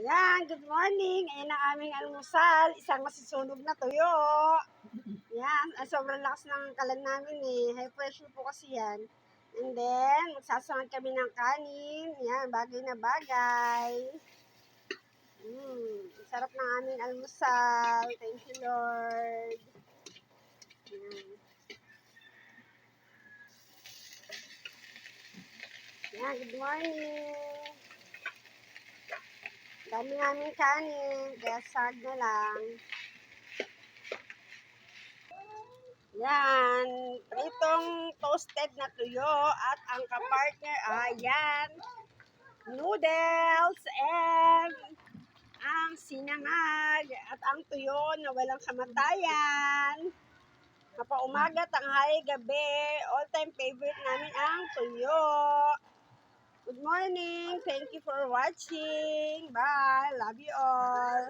Ayan, good morning. Ayan ang aming almusal. Isang masusunog na tuyo. Yan, ah, sobrang lakas ng kalan namin eh. High pressure po kasi yan. And then, magsasangad kami ng kanin. Yan, bagay na bagay. Mm, sarap ng aming almusal. Thank you, Lord. Yan. Yan, good morning. Dami namin kanin, kaya sag na lang. Yan, itong toasted na tuyo at ang kapartner, ayan, noodles and ang sinangag at ang tuyo na walang kamatayan. Mapaumaga, tanghali, gabi, all-time favorite namin ang tuyo. Good morning. Thank you for watching. Bye. Love you all.